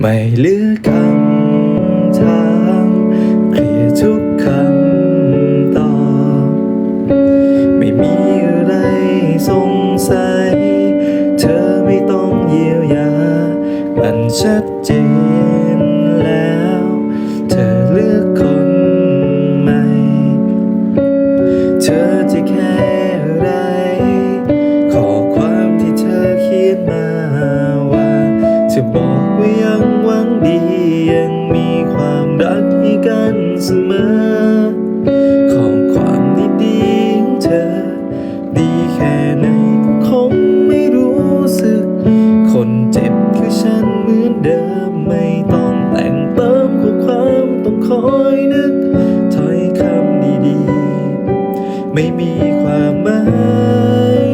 ไม่เหลือคำถามเคลียร์ทุกคำตอบ ไม่มีอะไรสงสัย เธอไม่ต้องเยียวยา มันชัดเจน ไม่มีความหมาย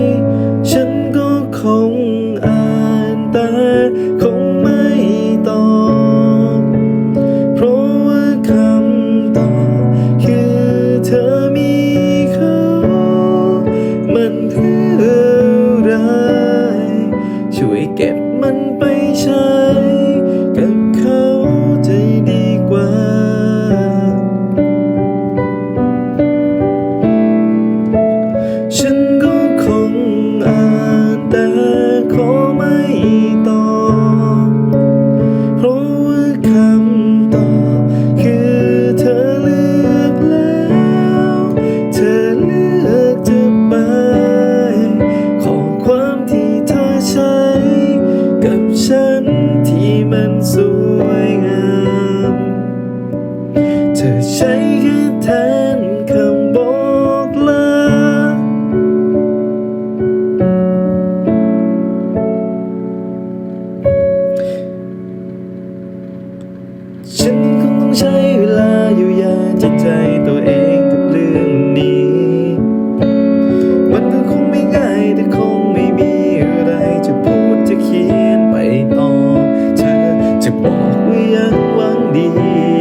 ฉันก็คงอ่านแต่คงไม่ต้อง You.